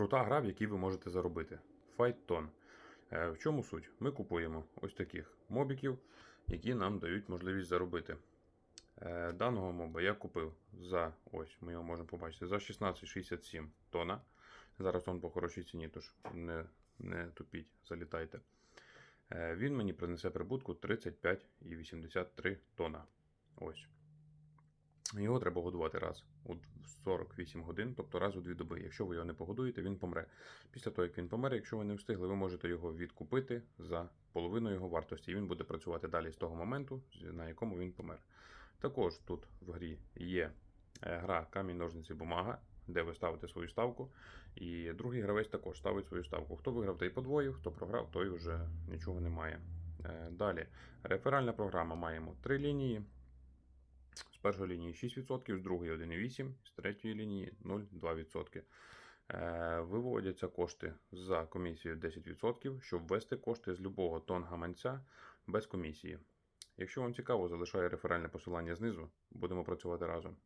Крута гра, в якій ви можете заробити. Файттон. Е, В чому суть? Ми купуємо ось таких мобіків, які нам дають можливість заробити. Е, Даного моба я купив за ось, ми його можемо побачити, за 16,67 тона. Зараз он по хорошій ціні, тож не, не тупіть, залітайте. Е, Він мені принесе прибутку 35,83 тона. Ось. Його треба годувати раз у 48 годин, тобто раз у 2 доби. Якщо ви його не погодуєте, він помре. Після того, як він помре, якщо ви не встигли, ви можете його відкупити за половину його вартості, і він буде працювати далі з того моменту, на якому він помер. Також тут в грі є е, гра камінь, ножниці, бумага, де ви ставите свою ставку. І другий гравець також ставить свою ставку. Хто виграв, той подвоїв, хто програв, той вже нічого не має. Е, Далі, реферальна програма маємо три лінії. Першої лінії 6%, з другої 1,8%, з третьої лінії 0,2%. Е, Виводяться кошти за комісію 10%, щоб ввести кошти з любого тон-гаманця без комісії. Якщо вам цікаво, залишаю реферальне посилання знизу. Будемо працювати разом.